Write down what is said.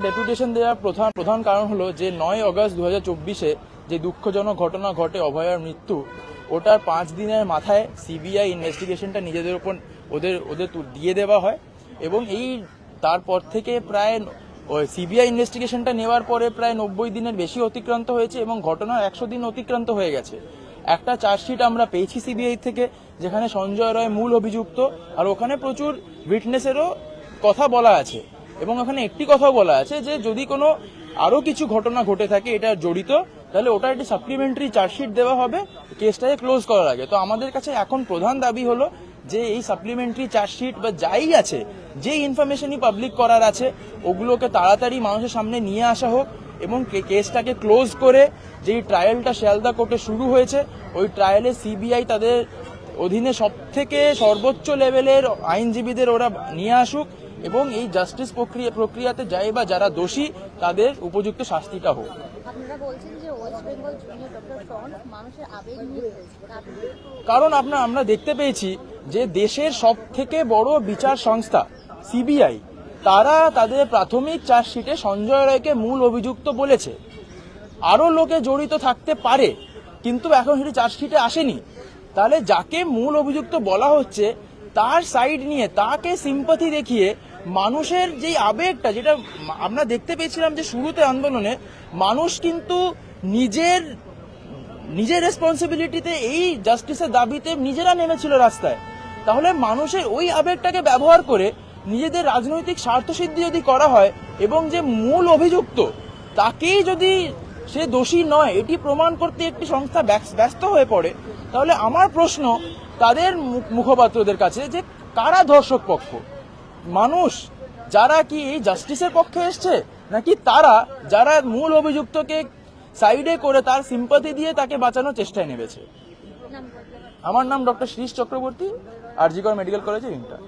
Deputation দেওয়ার প্রধান প্রধান কারণ হলো যে নয় আগস্ট দু চব্বিশে যে দুঃখজনক ঘটনা ঘটে অভয়ার মৃত্যু, ওটার পাঁচ দিনের মাথায় সিবিআই ইনভেস্টিগেশনটা নিজেদের ওপর, ওদের ওদের দিয়ে দেওয়া হয় এবং এই, তারপর থেকে প্রায় সিবিআই ইনভেস্টিগেশনটা নেওয়ার পরে প্রায় নব্বই দিনের বেশি অতিক্রান্ত হয়েছে এবং ঘটনার একশো দিন অতিক্রান্ত হয়ে গেছে। একটা চার্জশিট আমরা পেয়েছি সিবিআই থেকে, যেখানে সঞ্জয় রায় মূল অভিযুক্ত, আর ওখানে প্রচুর উইটনেসেরও কথা বলা আছে। এবং ওখানে একটি কথা বলা আছে যে যদি কোনো আরও কিছু ঘটনা ঘটে থাকে, এটা জড়িত, তাহলে ওটা একটি সাপ্লিমেন্টারি চার্জশিট দেওয়া হবে কেসটাকে ক্লোজ করার আগে। তো আমাদের কাছে এখন প্রধান দাবি হলো যে এই সাপ্লিমেন্টারি চার্জশিট বা যাই আছে যে ইনফরমেশনই পাবলিক করার আছে, ওগুলোকে তাড়াতাড়ি মানুষের সামনে নিয়ে আসা হোক এবং কেসটাকে ক্লোজ করে যেই ট্রায়ালটা শিয়ালদা কোর্টে শুরু হয়েছে, ওই ট্রায়ালে সিবিআই তাদের অধীনে সব থেকে সর্বোচ্চ লেভেলের আইনজীবীদের ওরা নিয়ে আসুক এবং এই জাস্টিস প্রক্রিয়া প্রক্রিয়াতে যাই বা যারা দোষী তাদের উপযুক্ত শাস্তিটা হোক। কারণ আপনার আমরা দেখতে পেয়েছি যে দেশের সব থেকে বড় বিচার সংস্থা সিবিআই তারা তাদের প্রাথমিক চার্জশিটে সঞ্জয় রায়কে মূল অভিযুক্ত বলেছে। আরও লোকে জড়িত থাকতে পারে কিন্তু এখন সেটি চার্জশিটে আসেনি। তাহলে যাকে মূল অভিযুক্ত বলা হচ্ছে তার সাইড নিয়ে তাকে সিম্পাথি দেখিয়ে মানুষের যেই আবেগটা, যেটা আমরা দেখতে পেয়েছিলাম যে শুরুতে আন্দোলনে, মানুষ কিন্তু নিজের নিজের রেসপন্সিবিলিটিতে এই জাস্টিসের দাবিতে নিজেরা নেমেছিল রাস্তায়। তাহলে মানুষের ওই আবেগটাকে ব্যবহার করে নিজেদের রাজনৈতিক স্বার্থসিদ্ধি যদি করা হয় এবং যে মূল অভিযুক্ত, তাকেই যদি সে দোষী নয়, এটি প্রমাণ করতে একটি সংস্থা ব্যস্ত হয়ে পড়ে, তাহলে আমার প্রশ্ন তাদের মুখ- মুখপাত্রদের কাছে যে কারা ধর্ষক পক্ষ? মানুষ, যারা কি জাস্টিসের পক্ষে এসছে? নাকি তারা, যারা মূল অভিযুক্তকে সাইডে করে তার সিম্পাথি দিয়ে তাকে বাঁচানোর চেষ্টায় নেমেছে? আমার নাম ডক্টর শ্রীশ চক্রবর্তী আরজিকর মেডিকেল কলেজের ইন্টার্ন